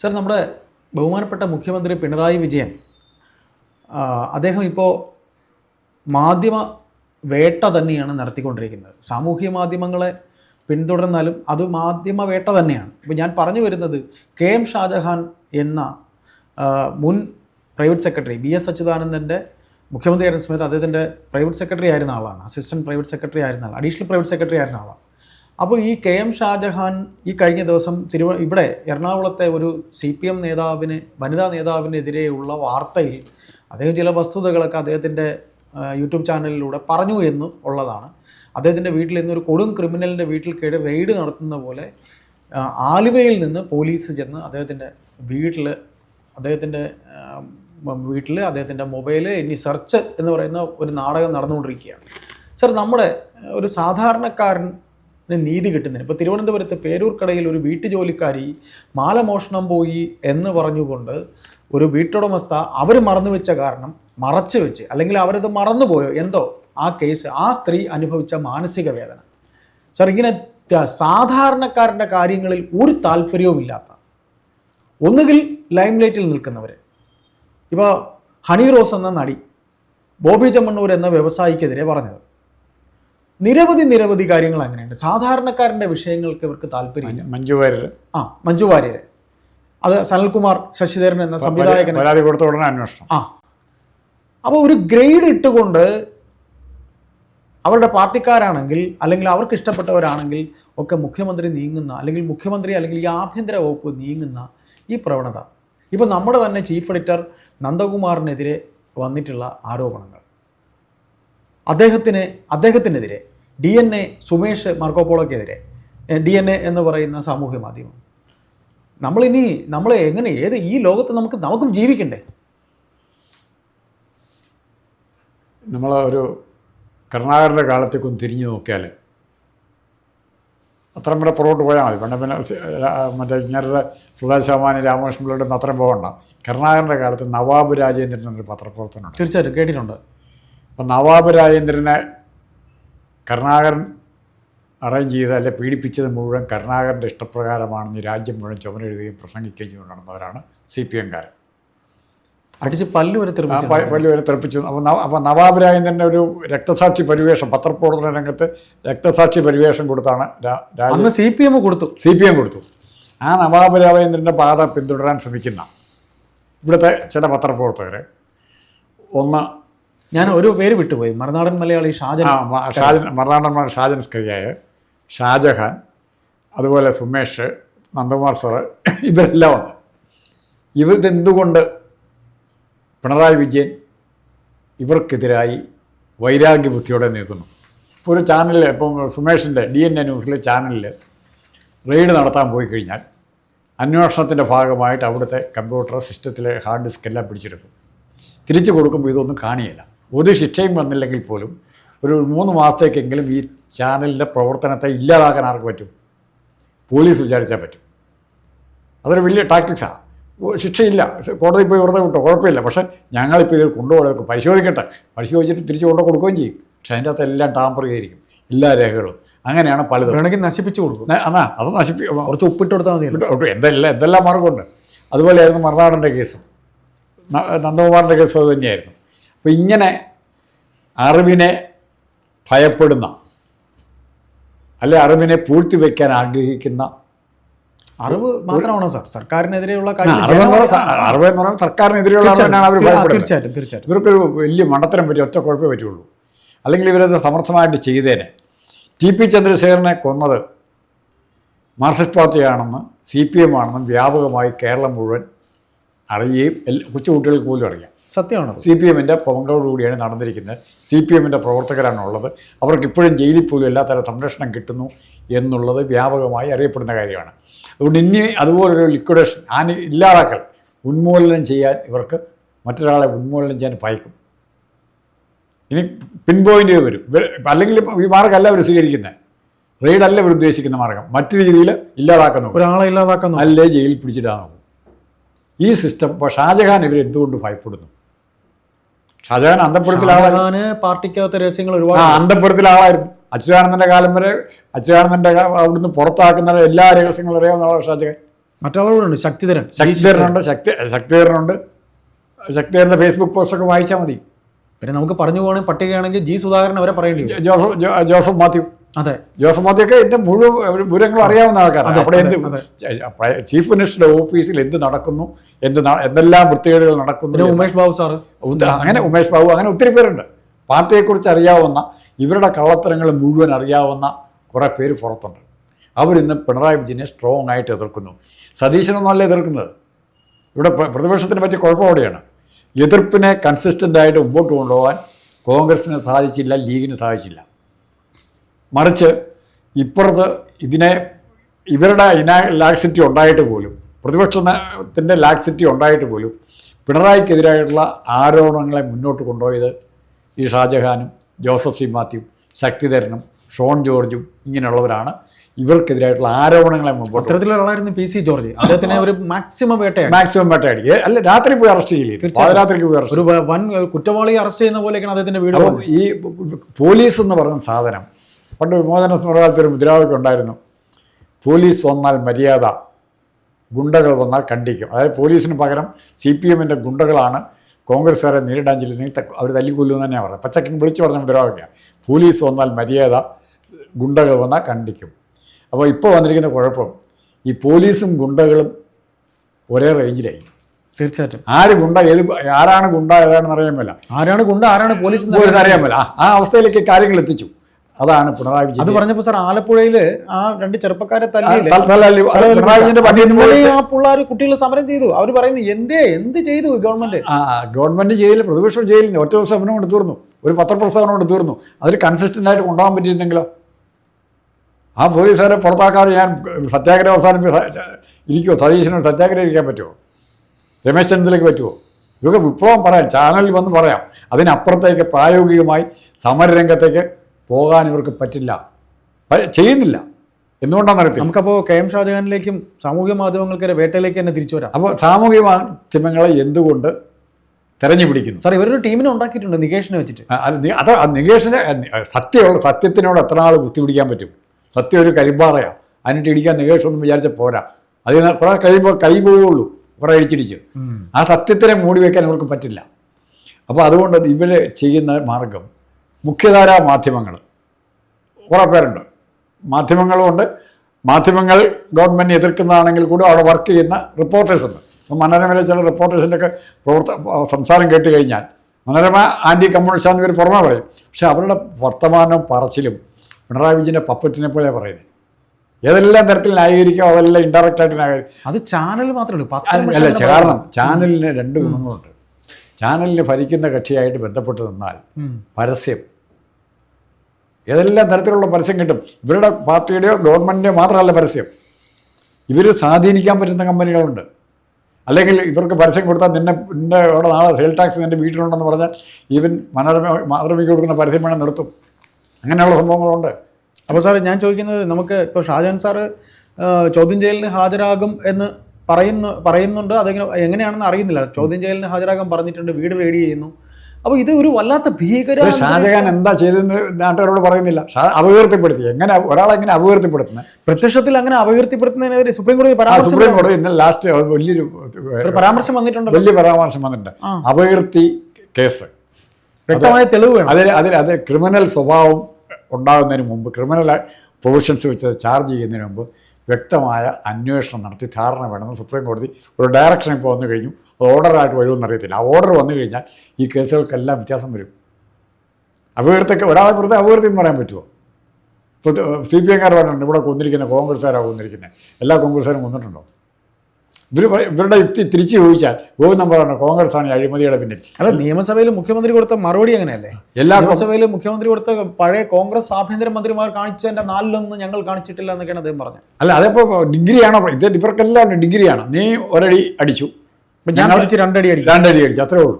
Sir നമ്മുടെ ബഹുമാനപ്പെട്ട മുഖ്യമന്ത്രി പിണറായി വിജയൻ അദ്ദേഹം ഇപ്പോൾ മാധ്യമ വേട്ട തന്നെയാണ് നടത്തിക്കൊണ്ടിരിക്കുന്നത്. സാമൂഹ്യ മാധ്യമങ്ങളെ പിന്തുടർന്നാലും അത് മാധ്യമ വേട്ട തന്നെയാണ്. ഇപ്പോൾ ഞാൻ പറഞ്ഞു വരുന്നത് കെ എം ഷാജഹാൻ എന്ന മുൻ പ്രൈവറ്റ് സെക്രട്ടറി ബി എസ് അച്യുതാനന്ദന്റെ മുഖ്യമന്ത്രിയായിരുന്ന സമയത്ത് അദ്ദേഹത്തിന്റെ പ്രൈവറ്റ് സെക്രട്ടറി ആയിരുന്ന ആളാണ് അസിസ്റ്റന്റ് പ്രൈവറ്റ് സെക്രട്ടറി ആയിരുന്ന ആൾ അഡീഷണൽ പ്രൈവറ്റ് സെക്രട്ടറി ആയിരുന്ന ആളാണ്. അപ്പോൾ ഈ കെ എം ഷാജഹാൻ ഈ കഴിഞ്ഞ ദിവസം തിരുവ ഇവിടെ എറണാകുളത്തെ ഒരു സി പി എം നേതാവിന് വനിതാ നേതാവിനെതിരെയുള്ള വാർത്തയിൽ അദ്ദേഹം ചില വസ്തുതകളൊക്കെ അദ്ദേഹത്തിന്റെ യൂട്യൂബ് ചാനലിലൂടെ പറഞ്ഞു എന്ന് ഉള്ളതാണ്. അദ്ദേഹത്തിന്റെ വീട്ടിൽ നിന്ന് ഒരു കൊടും ക്രിമിനലിന്റെ വീട്ടിൽ കയറി റെയ്ഡ് നടത്തുന്ന പോലെ ആലുവയിൽ നിന്ന് പോലീസ് ചെന്ന് അദ്ദേഹത്തിന്റെ വീട്ടിൽ അദ്ദേഹത്തിന്റെ വീട്ടിൽ അദ്ദേഹത്തിന്റെ മൊബൈൽ ഇനി സെർച്ച് എന്ന് പറയുന്ന ഒരു നാടകം നടന്നുകൊണ്ടിരിക്കുകയാണ്. സർ നമ്മുടെ ഒരു സാധാരണക്കാരന് നീതി കിട്ടുന്നതിന് ഇപ്പോൾ തിരുവനന്തപുരത്ത് പേരൂർക്കടയിൽ ഒരു വീട്ടുജോലിക്കാരി മാലമോഷണം പോയി എന്ന് പറഞ്ഞുകൊണ്ട് ഒരു വീട്ടുടമസ്ഥ അവർ മറന്നു വെച്ച കാരണം മറച്ചു വെച്ച് അല്ലെങ്കിൽ അവരത് മറന്നുപോയോ? എന്തോ ആ കേസ് ആ സ്ത്രീ അനുഭവിച്ച മാനസിക വേദന. സാർ ഇങ്ങനെ സാധാരണക്കാരന്റെ കാര്യങ്ങളിൽ ഒരു താല്പര്യവുമില്ലാത്ത ഒന്നുകിൽ ലൈംലൈറ്റിൽ നിൽക്കുന്നവർ ഇപ്പോൾ ഹണി റോസ് എന്ന നടി ബോബി ചെമ്മണ്ണൂർ എന്ന വ്യവസായിക്കെതിരെ പറഞ്ഞത്. നിരവധി നിരവധി കാര്യങ്ങൾ അങ്ങനെയുണ്ട്. സാധാരണക്കാരന്റെ വിഷയങ്ങൾക്ക് ഇവർക്ക് താല്പര്യമില്ല. മഞ്ജു വാര്യർ ആ മഞ്ജു വാര്യര്. അത് സനൽകുമാർ ശശിധരൻ എന്ന സംവിധായകൻ. പരാതി കൊടുത്ത ഉടനെ അന്വേഷണം. ആ. അപ്പോൾ ഒരു ഗ്രേഡ് ഇട്ടുകൊണ്ട് അവരുടെ പാർട്ടിക്കാരാണെങ്കിൽ അല്ലെങ്കിൽ അവർക്ക് ഇഷ്ടപ്പെട്ടവരാണെങ്കിൽ ഒക്കെ മുഖ്യമന്ത്രി നീങ്ങുന്ന അല്ലെങ്കിൽ മുഖ്യമന്ത്രി അല്ലെങ്കിൽ ഈ ആഭ്യന്തര വകുപ്പ് നീങ്ങുന്ന ഈ പ്രവണത. ഇപ്പോൾ നമ്മുടെ തന്നെ ചീഫ് എഡിറ്റർ നന്ദകുമാറിനെതിരെ വന്നിട്ടുള്ള ആരോപണങ്ങൾ. അദ്ദേഹത്തിന് അദ്ദേഹത്തിനെതിരെ ഡി എൻ എ സുമേഷ് മാർക്കോപോളോക്കെതിരെ. ഡി എൻ എ എന്ന് പറയുന്ന സാമൂഹ്യ മാധ്യമം. നമ്മളിനി നമ്മൾ എങ്ങനെ ഏത് ഈ ലോകത്ത് നമുക്ക് നമുക്കും ജീവിക്കണ്ടേ? നമ്മൾ ഒരു കരുണാകരന്റെ കാലത്തേക്കൊന്ന് തിരിഞ്ഞു നോക്കിയാൽ അത്രയും കൂടെ പുറകോട്ട് പോയാൽ മതി. പണ്ട് പിന്നെ മറ്റേ ഇങ്ങനെ സുധാശാമാനി രാമകൃഷ്ണൻ പിള്ളയുടെ അത്രയും പോകണ്ട. കരുണാകരന്റെ കാലത്ത് നവാബ് രാജേന്ദ്രൻ എന്നൊരു പത്രപ്രവർത്തനമുണ്ട് തീർച്ചയായിട്ടും കേട്ടിട്ടുണ്ട്. അപ്പം നവാബ് രാജേന്ദ്രനെ കരുണാകരൻ അറേഞ്ച് ചെയ്ത് അല്ലെ പീഡിപ്പിച്ചത് മുഴുവൻ കരുണാകരന്റെ ഇഷ്ടപ്രകാരമാണെന്ന് രാജ്യം മുഴുവൻ ചുമരെഴുതുകയും പ്രസംഗിക്കുകയും ചെയ്തു നടന്നവരാണ് സി പി എംകാരൻ അടിച്ച് പല്ലുവരെ വരെ ആ തെറിപ്പിച്ചു. അപ്പോൾ അപ്പോൾ നവാബ് രാജേന്ദ്രന്റെ ഒരു രക്തസാക്ഷി പരിവേഷം പത്രപ്രവർത്തന രംഗത്ത് രക്തസാക്ഷി പരിവേഷം കൊടുത്താണ് അന്ന് സി പി എം കൊടുത്തു. സി പി എം കൊടുത്തു. ആ നവാബ് രാജേന്ദ്രന്റെ പാത പിന്തുടരാൻ ശ്രമിക്കുന്ന ഇവിടുത്തെ ചില പത്രപ്രവർത്തകർ ഒന്ന് ഞാൻ ഒരു പേര് വിട്ടുപോയി. മറുനാടൻ മലയാളി ഷാജൻ ഷാജൻ മറുനാടന്മാർ ഷാജൻ സ്കരിയായ ഷാജഹാൻ അതുപോലെ സുമേഷ് നന്ദകുമാർ സാറ് ഇവരെല്ലാം ഉണ്ട്. ഇവരെന്തുകൊണ്ട് പിണറായി വിജയൻ ഇവർക്കെതിരായി വൈരാഗ്യ ബുദ്ധിയോടെ നിൽക്കുന്നു? ഇപ്പോൾ ഒരു ചാനലിൽ ഇപ്പം സുമേഷിന്റെ ഡി എൻ എ ന്യൂസിലെ ചാനലിൽ റെയ്ഡ് നടത്താൻ പോയി കഴിഞ്ഞാൽ അന്വേഷണത്തിന്റെ ഭാഗമായിട്ട് അവിടുത്തെ കമ്പ്യൂട്ടർ സിസ്റ്റത്തിലെ ഹാർഡ് ഡിസ്ക് എല്ലാം പിടിച്ചെടുക്കും. തിരിച്ചു കൊടുക്കുമ്പോൾ ഇതൊന്നും കാണിയില്ല ഒരു ശിക്ഷയും വന്നില്ലെങ്കിൽ പോലും ഒരു മൂന്ന് മാസത്തേക്കെങ്കിലും ഈ ചാനലിന്റെ പ്രവർത്തനത്തെ ഇല്ലാതാക്കാൻ ആർക്ക് പറ്റും? പോലീസ് വിചാരിച്ചാൽ പറ്റും. അതൊരു വലിയ ടാക്ടിക്സാണ് ശിക്ഷയില്ല. കോടതി പോയി വെറുതെ വിട്ടോ? കുഴപ്പമില്ല. പക്ഷേ ഞങ്ങളിപ്പോൾ ഇത് കൊണ്ടുപോകണം. പരിശോധിക്കട്ടെ. പരിശോധിച്ചിട്ട് തിരിച്ചു കൊണ്ടു കൊടുക്കുകയും ചെയ്യും. പക്ഷേ അതിന്റെ അകത്ത് എല്ലാം ടാമ്പർ ചെയ്തിരിക്കും എല്ലാ രേഖകളും. അങ്ങനെയാണ് പലതും. വേണമെങ്കിൽ നശിപ്പിച്ചു കൊടുക്കും. എന്നാ അത് നശിപ്പി കുറച്ച് ഉപ്പിട്ട് കൊടുത്താൽ മതി ഇവിടെ എന്തെല്ലാം എന്തെല്ലാം മാർഗമുണ്ട്. അതുപോലെയായിരുന്നു മറുനാടന്റെ കേസും. നന്ദകുമാറിന്റെ കേസും അത് തന്നെയായിരുന്നു. അപ്പോൾ ഇങ്ങനെ അറിവിനെ ഭയപ്പെടുന്ന അല്ലെ അറിവിനെ പൂഴ്ത്തി വയ്ക്കാൻ ആഗ്രഹിക്കുന്ന അറിവ് മാത്രമാണോ സാർ? സർക്കാരിനെതിരെയുള്ള അറിവ് എന്ന് പറഞ്ഞാൽ സർക്കാരിനെതിരെയുള്ള അറിവിനാണ് അവർ തീർച്ചയായിട്ടും തീർച്ചയായിട്ടും തീർച്ചയായിട്ടും. ഇവർക്കൊരു വലിയ മണ്ടത്തരം പറ്റി ഒറ്റ കുഴപ്പമേ പറ്റുള്ളൂ. അല്ലെങ്കിൽ ഇവരത് സമർത്ഥമായിട്ട് ചെയ്തേനെ. ടി പി ചന്ദ്രശേഖരനെ കൊന്നത് മാർക്സിസ്റ്റ് പാർട്ടിയാണെന്ന് സി പി എം ആണെന്നും വ്യാപകമായി കേരളം മുഴുവൻ അറിയുകയും എല്ലാ കൊച്ചുകുട്ടികൾക്ക് പോലും അറിയാം. സത്യമാണത്. സി പി എമ്മിന്റെ പങ്കോടുകൂടിയാണ് നടന്നിരിക്കുന്നത്. സി പി എമ്മിന്റെ പ്രവർത്തകരാണ് ഉള്ളത് അവർക്ക് ഇപ്പോഴും ജയിലിൽ പോലും എല്ലാ തരം സംരക്ഷണം കിട്ടുന്നു എന്നുള്ളത് വ്യാപകമായി അറിയപ്പെടുന്ന കാര്യമാണ്. അതുകൊണ്ട് ഇനി അതുപോലൊരു ലിക്വിഡേഷൻ ആന ഇല്ലാതാക്കൽ ഉന്മൂലനം ചെയ്യാൻ ഇവർക്ക് മറ്റൊരാളെ ഉന്മൂലനം ചെയ്യാൻ ഭയക്കും ഇനി പിൻപോയിന്റ് വരും. അല്ലെങ്കിൽ ഈ മാർഗമല്ല അവർ സ്വീകരിക്കുന്നത്. റെയ്ഡല്ല ഇവർ ഉദ്ദേശിക്കുന്ന മാർഗം. മറ്റു രീതിയിൽ ഇല്ലാതാക്കുന്നു ഒരാളെ ഇല്ലാതാക്കുന്നു അല്ലേ ജയിലിൽ പിടിച്ചിടാൻ നോക്കും. ഈ സിസ്റ്റം ഇപ്പോൾ ഷാജഹാൻ ഇവർ എന്തുകൊണ്ട് ഭയപ്പെടുന്നു? ഷാജഹാൻ അന്തപ്പുരത്തിലാളായിരുന്നു ആളാണ് പാർട്ടിക്കകത്ത് രഹസ്യങ്ങൾ ഒരുപാട് ഒരുപാട് അന്തപ്പുരത്തിലാളായിരുന്നു അച്യുതാനന്ദന്റെ കാലം വരെ അച്യുതാനന്ദന്റെ അവിടുന്ന് പുറത്താക്കുന്ന എല്ലാ രഹസ്യങ്ങളും അറിയാവുന്ന ഷാജഹാൻ. മറ്റാളുകളുണ്ട് ശക്തിധരൻ. ശക്തിധരനുണ്ട് ശക്തി ശക്തിധരനുണ്ട്. ശക്തിധരന്റെ ഫേസ്ബുക്ക് പോസ്റ്റൊക്കെ വായിച്ചാൽ മതി. പിന്നെ നമുക്ക് പറഞ്ഞു പോകണമെങ്കിൽ പട്ടികയാണെങ്കിൽ ജി സുധാകരൻ അവരെ പറയേണ്ടി ജോസഫ് ജോസഫ് മാത്യു. അതെ. ജോസഫ് മാത്യൊക്കെ എന്റെ മുഴുവൻ വിവരങ്ങളും അറിയാവുന്ന ആൾക്കാരാണ്. അവിടെ എന്ത് ചീഫ് മിനിസ്റ്ററുടെ ഓഫീസിൽ എന്ത് നടക്കുന്നു? എന്ത് എന്തെല്ലാം വൃത്തികേടുകൾ നടക്കുന്നു ഉമേഷ് ബാബു സാറ്. അങ്ങനെ ഉമേഷ് ബാബു അങ്ങനെ ഒത്തിരി പേരുണ്ട്. പാർട്ടിയെക്കുറിച്ച് അറിയാവുന്ന ഇവരുടെ കള്ളത്തരങ്ങൾ മുഴുവൻ അറിയാവുന്ന കുറേ പേര് പുറത്തുണ്ട്. അവരിന്ന് പിണറായി വിജയനെ സ്ട്രോങ് ആയിട്ട് എതിർക്കുന്നു. സതീശനൊന്നുമല്ല എതിർക്കുന്നത്. ഇവിടെ പ്ര- പ്രതിപക്ഷത്തിന് പറ്റിയ കുഴപ്പം അവിടെയാണ്. എതിർപ്പിനെ കൺസിസ്റ്റന്റ് ആയിട്ട് മുമ്പോട്ട് കൊണ്ടുപോകാൻ കോൺഗ്രസിന് സാധിച്ചില്ല ലീഗിന് സാധിച്ചില്ല. മറിച്ച് ഇപ്പുറത്ത് ഇതിനെ ഇവരുടെ ഇനാ ലാക്സിറ്റി ഉണ്ടായിട്ട് പോലും പ്രതിപക്ഷത്തിന്റെ ലാക്സിറ്റി ഉണ്ടായിട്ട് പോലും പിണറായിക്കെതിരായിട്ടുള്ള ആരോപണങ്ങളെ മുന്നോട്ട് കൊണ്ടുപോയത് ഈ ഷാജഹാനും ജോസഫ് സി മാത്യു ശക്തിധരനും ഷോൺ ജോർജും ഇങ്ങനെയുള്ളവരാണ്. ഇവർക്കെതിരായിട്ടുള്ള ആരോപണങ്ങളെ മുമ്പോട്ട് പി സി ജോർജ്. അദ്ദേഹത്തിന് ഒരു മാക്സിമം വേട്ട മാക്സിമം വേട്ടയടിക്കുക അല്ല രാത്രി പോയി അറസ്റ്റ് ചെയ്യില്ലേ? പാതിരാത്രിക്ക് പോയി അറസ്റ്റ് ഒരു വൻ കുറ്റവാളിയെ അറസ്റ്റ് ചെയ്യുന്ന പോലെയൊക്കെയാണ് അദ്ദേഹത്തിന്റെ വീട് ഈ പോലീസ് എന്ന് പറയുന്ന സാധനം പണ്ട് വിമോചന സമരകാലത്ത് ഒരു മുദ്രാവാക്യം ഉണ്ടായിരുന്നു. പോലീസ് വന്നാൽ മര്യാദ ഗുണ്ടകൾ വന്നാൽ കണ്ടിക്കും അതായത് പോലീസിന് പകരം സി പി എമ്മിന്റെ ഗുണ്ടകളാണ് കോൺഗ്രസ്സുകാരെ നേരിടാൻ ചെല്ലുന്നെങ്കിൽ അവർ തല്ലിക്കൊല്ലുമെന്ന് തന്നെയാണ് പറയുന്നത്. പച്ചക്കിങ് വിളിച്ചു പറഞ്ഞ മുദ്രാവാക്യം പോലീസ് വന്നാൽ മര്യാദ ഗുണ്ടകൾ വന്നാൽ കണ്ടിക്കും അപ്പോൾ ഇപ്പോൾ വന്നിരിക്കുന്ന കുഴപ്പം ഈ പോലീസും ഗുണ്ടകളും ഒരേ റേഞ്ചിലായി തീർച്ചയായിട്ടും. ആര് ഗുണ്ട ഏത് ആരാണ് ഗുണ്ട ഏതാണെന്ന് അറിയാൻ മേല. ആരാണ് ഗുണ്ട ആരാണ് പോലീസ് അറിയാൻ മേല. ആ അവസ്ഥയിലേക്ക് കാര്യങ്ങൾ എത്തിച്ചു. അതാണ് പിണറായി വിജയൻ. അത് പറഞ്ഞപ്പോൾ പറഞ്ഞപ്പോ സാർ ആലപ്പുഴയിൽ ആ രണ്ട് ചെറുപ്പക്കാരെ തല്ലിയില്ലേ? തല- തല- അത് പിണറായി വിജയന്റെ വണ്ടിയിൽ നിന്ന് ഇന്നലെ പോയി ആ പിള്ളേർ കുട്ടികൾ സമരം ചെയ്തു. അവർ പറയുന്നു എന്തേ എന്ത് ചെയ്തു ഗവൺമെന്റ്? ഗവൺമെന്റ് ജയിലിൽ പ്രതിപക്ഷം ജയിലിൽ ഒറ്റ ദിവസം സമരം കൊണ്ട് തീർന്നു. ഒരു പത്രപ്രസ്താവന കൊണ്ട് തീർന്നു. അതിൽ കൺസിസ്റ്റന്റ് ആയിട്ട് കൊണ്ടുപോകാൻ പറ്റിയിരുന്നെങ്കിലോ ആ പോലീസുകാരെ പുറത്താക്കാതെ ഞാൻ സത്യാഗ്രഹ അവസാനിപ്പി ഇരിക്കുമോ സതീശനോട് സത്യാഗ്രഹം ഇരിക്കാൻ പറ്റുമോ രമേശ് ചെന്നിത്തലയ്ക്ക് പറ്റുമോ ഇതൊക്കെ വിപ്ലവം പറയാം. ചാനലിൽ വന്ന് പറയാം. അതിനപ്പുറത്തേക്ക് പ്രായോഗികമായി സമരരംഗത്തേക്ക് പോകാൻ ഇവർക്ക് പറ്റില്ല. ചെയ്യുന്നില്ല. എന്തുകൊണ്ടാണ് അറിയത്തില്ല? നമുക്കപ്പോൾ കെ എം ഷാജഹാനിലേക്കും സാമൂഹ്യ മാധ്യമങ്ങൾക്കൊരു വേട്ടയിലേക്ക് തന്നെ തിരിച്ചു വരാം. അപ്പോൾ സാമൂഹ്യ മാധ്യമങ്ങളെ എന്തുകൊണ്ട് തെരഞ്ഞു പിടിക്കുന്നു? സാർ ഇവരൊരു ടീമിനെ ഉണ്ടാക്കിയിട്ടുണ്ട് നികേഷിനെ വെച്ചിട്ട്. അത് നികേഷിന് സത്യമുള്ള സത്യത്തിനോട് എത്ര നാൾ കുത്തി പിടിക്കാൻ പറ്റും? സത്യം ഒരു കരിമ്പാറയാണ് അതിനിട്ട് ഇടിക്കാൻ നികേഷ് ഒന്നും വിചാരിച്ച പോരാ. അതിന് കുറേ കഴിയുമ്പോൾ കൈ പോവുള്ളൂ കുറേ ഇടിച്ചിടിച്ച്. ആ സത്യത്തിനെ മൂടി വയ്ക്കാൻ അവർക്ക് പറ്റില്ല. അപ്പോൾ അതുകൊണ്ട് ഇവർ ചെയ്യുന്ന മാർഗം മുഖ്യധാരാ മാധ്യമങ്ങൾ. കുറേ പേരുണ്ട്. മാധ്യമങ്ങളുമുണ്ട് മാധ്യമങ്ങൾ ഗവൺമെന്റ് എതിർക്കുന്നതാണെങ്കിൽ കൂടെ അവിടെ വർക്ക് ചെയ്യുന്ന റിപ്പോർട്ടേഴ്സ് ഉണ്ട്. അപ്പോൾ മനോരമയിലെ ചില റിപ്പോർട്ടേഴ്സിന്റെ ഒക്കെ പ്രവർത്ത സംസാരം കേട്ട് കഴിഞ്ഞാൽ മനോരമ ആന്റി കമ്മ്യൂണിസ്റ്റാന്ന് ഇവർ പുറമെ പറയും. പക്ഷെ അവരുടെ വർത്തമാനവും പറച്ചിലും പിണറായി വിജയന്റെ പപ്പറ്റിനെ പോലെ പറയുന്നത്. ഏതെല്ലാം തരത്തിൽ ന്യായീകരിക്കും അതെല്ലാം ഇൻഡയറക്റ്റ് ആയിട്ട് ന്യായീകരിക്കും. അത് ചാനൽ മാത്രമേ ഉള്ളൂ. അല്ല കാരണം ചാനലിന് രണ്ട് ഗുണങ്ങളുണ്ട്. ചാനലിന് ഭരിക്കുന്ന കക്ഷിയായിട്ട് ബന്ധപ്പെട്ട് നിന്നാൽ പരസ്യം. ഏതെല്ലാം തരത്തിലുള്ള പരസ്യം കിട്ടും? ഇവരുടെ പാർട്ടിയുടെയോ ഗവൺമെന്റിന്റെയോ മാത്രമല്ല പരസ്യം. ഇവർ സ്വാധീനിക്കാൻ പറ്റുന്ന കമ്പനികളുണ്ട്. അല്ലെങ്കിൽ ഇവർക്ക് പരസ്യം കൊടുത്താൽ നിന്നെ നിന്റെ അവിടെ നാളെ സെയിൽ ടാക്സ് നിന്റെ വീട്ടിലുണ്ടെന്ന് പറഞ്ഞാൽ ഈവൻ മനോരമ മാതൃമിക്ക് കൊടുക്കുന്ന പരസ്യം വേണം നിർത്തും. അങ്ങനെയുള്ള സംഭവങ്ങളുണ്ട്. അപ്പോൾ സാർ ഞാൻ ചോദിക്കുന്നത് നമുക്ക് ഇപ്പോൾ ഷാജഹാൻ സാറ് ചോദ്യം ചെയ്യലിന് ഹാജരാകും എന്ന് പറയുന്നു പറയുന്നുണ്ട്. അതെങ്ങനെ എങ്ങനെയാണെന്ന് അറിയുന്നില്ല. ചോദ്യം ചെയ്യലിന് ഹാജരാകാൻ പറഞ്ഞിട്ടുണ്ട്. വീട് റെഡി ചെയ്യുന്നു. അപ്പോൾ ഇത് ഒരു വല്ലാത്ത ഭീകര ഷാജഹാൻ എന്താ ചെയ്തെന്ന് നാട്ടുകാരോട് പറയുന്നില്ല. അപകീർത്തിപ്പെടുത്തി. എങ്ങനെ ഒരാളെ എങ്ങനെ അപകീർത്തിപ്പെടുത്തുന്നത് പ്രത്യക്ഷത്തിൽ അങ്ങനെ അപകീർത്തിപ്പെടുത്തുന്നതിനെതിരെ സുപ്രീം കോടതി പരാമർശം സുപ്രീം കോടതി ഇന്നലെ ലാസ്റ്റ് വലിയൊരു പരാമർശം വന്നിട്ടുണ്ട് വലിയ പരാമർശം വന്നിട്ടുണ്ട്. അപകീർത്തി കേസ്. വ്യക്തമായ തെളിവ് വേണം. അതിൽ അതിൽ അത് ക്രിമിനൽ സ്വഭാവം ഉണ്ടാകുന്നതിന് മുമ്പ് ക്രിമിനൽ പ്രൊവിഷൻസ് വെച്ച് ചാർജ് ചെയ്യുന്നതിന് മുമ്പ് വ്യക്തമായ അന്വേഷണം നടത്തി ധാരണ വേണമെന്ന് സുപ്രീം കോടതി ഒരു ഡയറക്ഷൻ ഇപ്പോൾ വന്നു കഴിഞ്ഞു. അത് ഓർഡറായിട്ട് വരുമെന്ന് അറിയത്തില്ല. ആ ഓർഡർ വന്നു കഴിഞ്ഞാൽ ഈ കേസുകൾക്കെല്ലാം വ്യത്യാസം വരും. അപകീർത്തൊക്കെ ഒരാളെ വെറുതെ അപകീർത്തി എന്ന് പറയാൻ പറ്റുമോ? ഇപ്പോൾ സി പി എംകാർ പറഞ്ഞിട്ടുണ്ട് ഇവിടെ കൊന്നിരിക്കുന്ന കോൺഗ്രസ്സുകാരാണ് കൊന്നിരിക്കുന്നത്. എല്ലാ കോൺഗ്രസ്സുകാരും കൊന്നിട്ടുണ്ടോ? ഇവർ ഇവരുടെ യുക്തി തിരിച്ചു ചോദിച്ചാൽ ഗോവിന്ദൻ പറഞ്ഞു കോൺഗ്രസ് ആണ് അഴിമതിയുടെ പിന്നിൽ. അല്ല നിയമസഭയിൽ മുഖ്യമന്ത്രി കൊടുത്ത മറുപടി അങ്ങനെയല്ലേ? എല്ലാ നിയമസഭയിലും നിയമസഭയിൽ മുഖ്യമന്ത്രി കൊടുത്ത പഴയ കോൺഗ്രസ് ആഭ്യന്തര മന്ത്രിമാർ കാണിച്ചതിന്റെ നാലിലൊന്നും ഞങ്ങൾ കാണിച്ചിട്ടില്ല എന്നൊക്കെയാണ് അദ്ദേഹം പറഞ്ഞത്. അല്ല അതിപ്പോ ഡിഗ്രിയാണോ? ഇത് ഇവർക്കെല്ലാം ഡിഗ്രിയാണ്. നീ ഒരടി അടിച്ചു. ഞാൻ അടിച്ചു രണ്ടടി അടിച്ചു. രണ്ടടി അടിച്ചു അത്രേ ഉള്ളൂ.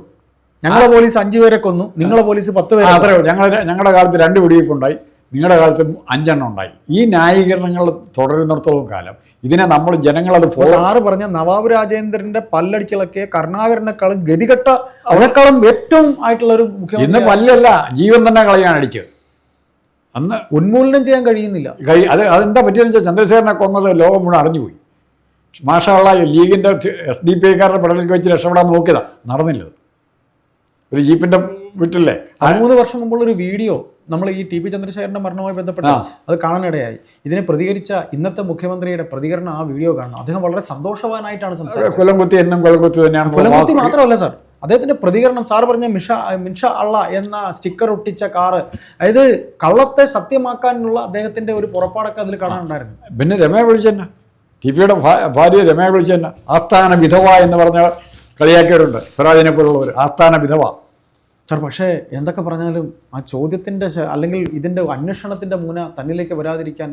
ഞങ്ങളെ പോലീസ് അഞ്ചു പേരെ കൊന്നു നിങ്ങളെ പോലീസ് പത്ത് പേരെ അത്രേ ഉള്ളൂ. ഞങ്ങളുടെ ഞങ്ങളുടെ കാലത്ത് രണ്ട് വെടിവയ്പ്പുണ്ടായി നിങ്ങളുടെ കാലത്ത് അഞ്ചെണ്ണം ഉണ്ടായി. ഈ ന്യായീകരണങ്ങൾ തുടരുന്നിടത്തോളം കാലം ഇതിനെ നമ്മൾ ജനങ്ങളത് സാറ് പറഞ്ഞ നവാബ് രാജേന്ദ്രന്റെ പല്ലടിച്ചിളക്കിയ കരുണാകരനേക്കാളും ഗതികെട്ട അതിനേക്കാളും ഏറ്റവും ആയിട്ടുള്ള ഒരു ഇന്ന് പല്ലല്ല ജീവൻ തന്നെ കളയാണ് അടിച്ച്. അന്ന് ഉന്മൂലനം ചെയ്യാൻ കഴിയുന്നില്ല. കഴി അത് അതെന്താ പറ്റിയെന്ന് വെച്ചാൽ ചന്ദ്രശേഖരനെ കൊന്നത് ലോകം മുഴുവൻ അറിഞ്ഞുപോയി. മാഷാള്ള ലീഗിന്റെ എസ് ഡി പി ഐക്കാരുടെ പെടലിൽ വെച്ച് രക്ഷപ്പെടാൻ നോക്കിയതാ. നടന്നില്ല ഒരു ജീപ്പിന്റെ വിട്ടില്ലേ? മൂന്ന് വർഷം മുമ്പുള്ള ഒരു വീഡിയോ നമ്മൾ ഈ ടി പി ചന്ദ്രശേഖരന്റെ മരണവുമായി ബന്ധപ്പെട്ട് അത് കാണാനിടയായി. ഇതിനെ പ്രതികരിച്ച ഇന്നത്തെ മുഖ്യമന്ത്രിയുടെ പ്രതികരണം ആ വീഡിയോ കാണണം. അദ്ദേഹം വളരെ സന്തോഷവാനായിട്ടാണ് സംസാരിച്ചത്. കൊല്ലം കുത്തി എന്നും കൊല്ലം കുത്തി തന്നെയാണ് കൊലകുത്തി മാത്രമല്ല സാർ അദ്ദേഹത്തിന്റെ പ്രതികരണം സാർ പറഞ്ഞ മിഷ മിഷ അള്ള എന്ന സ്റ്റിക്കർ ഒട്ടിച്ച കാറ് അതായത് കള്ളത്തെ സത്യമാക്കാനുള്ള അദ്ദേഹത്തിന്റെ ഒരു പുറപ്പാടൊക്കെ അതിൽ കാണാനുണ്ടായിരുന്നു. പിന്നെ രമയെ വിളിച്ചെന്നെ ടി പിയുടെ ഭാര്യ രമയെ വിളിച്ചെന്നെ ആസ്ഥാന വിധവ എന്ന് പറഞ്ഞ കളിയാക്കിയവരുണ്ട്. സ്വരാജിനെ പോലുള്ളവർ ആസ്ഥാന വിധവ. സാർ പക്ഷേ എന്തൊക്കെ പറഞ്ഞാലും ആ ചോദ്യത്തിന്റെ അല്ലെങ്കിൽ ഇതിന്റെ അന്വേഷണത്തിന്റെ മൂന തന്നിലേക്ക് വരാതിരിക്കാൻ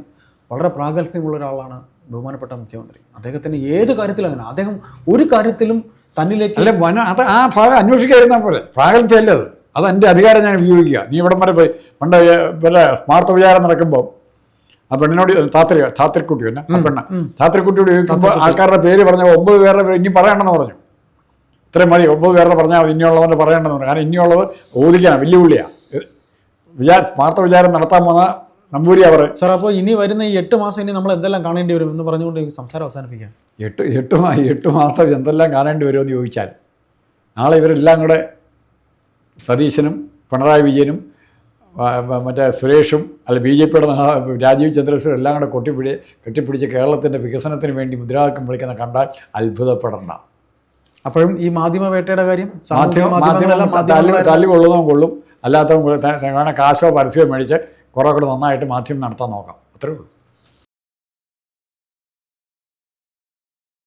വളരെ പ്രാഗൽഭ്യമുള്ള ഒരാളാണ് ബഹുമാനപ്പെട്ട മുഖ്യമന്ത്രി. അദ്ദേഹത്തിന് ഏത് കാര്യത്തിലും അങ്ങനെ. അദ്ദേഹം ഒരു കാര്യത്തിലും തന്നിലേക്ക് അല്ലെ വന അത് ആ ഭാഗം അന്വേഷിക്കാതിരുന്നാൽ പോലെ പ്രാഗൽഭ്യമല്ല അത്? അത് എന്റെ അധികാരം ഞാൻ ഉപയോഗിക്കുക നീ ഇവിടം വരെ പോയി. പണ്ട് വല്ല സ്മാർത്ത വിചാരം നടക്കുമ്പോൾ ആ പെണ്ണിനോട് താത്രി താത്രിക്കുട്ടി തന്നെ ആ പെണ്ണ. താത്രിക്കുട്ടിയോട് ചോദിക്കുമ്പോൾ ആൾക്കാരുടെ പേര് പറഞ്ഞ ഒമ്പത് പേരുടെ പേര് ഇനി പറയണമെന്ന് പറഞ്ഞു. ഇത്രയും മതി ഒമ്പത് പേരുടെ പറഞ്ഞാൽ മതി ഇനിയുള്ളവന്റെ പറയേണ്ടതുണ്ട് കാരണം ഇനിയുള്ളത് ഓദിക്കാണ് വെല്ലുവിളിയാണ് വിചാര സ്മാർത്ത വിചാരം നടത്താൻ വന്ന നമ്പൂരി അവർ സാർ അപ്പോൾ ഇനി വരുന്ന ഈ എട്ട് മാസം ഇനി നമ്മൾ എന്തെല്ലാം കാണേണ്ടി വരും എന്ന് പറഞ്ഞുകൊണ്ട് സംസാരം അവസാനിപ്പിക്കാം. എട്ട് എട്ട് മാസം എട്ട് മാസം എന്തെല്ലാം കാണേണ്ടി വരുമെന്ന് ചോദിച്ചാൽ നാളെ ഇവരെല്ലാം കൂടെ സതീശനും പിണറായി വിജയനും മറ്റേ സുരേഷും അല്ല ബി ജെ പിയുടെ രാജീവ് ചന്ദ്രശേഖർ എല്ലാം കൂടെ കൊട്ടിപ്പിടി കെട്ടിപ്പിടിച്ച് കേരളത്തിന്റെ വികസനത്തിന് വേണ്ടി മുദ്രാവാക്യം വിളിക്കുന്ന കണ്ടാൽ അത്ഭുതപ്പെടണ്ട. അപ്പോഴും ഈ മാധ്യമ വേട്ടയുടെ കാര്യം കൊള്ളുന്നതും കൊള്ളും. അല്ലാത്തവൻ കാശോ പരസ്യമോ മേടിച്ച് കുറേ കൂടെ നന്നായിട്ട് മാധ്യമം നടത്താൻ നോക്കാം. അത്രേ ഉള്ളൂ.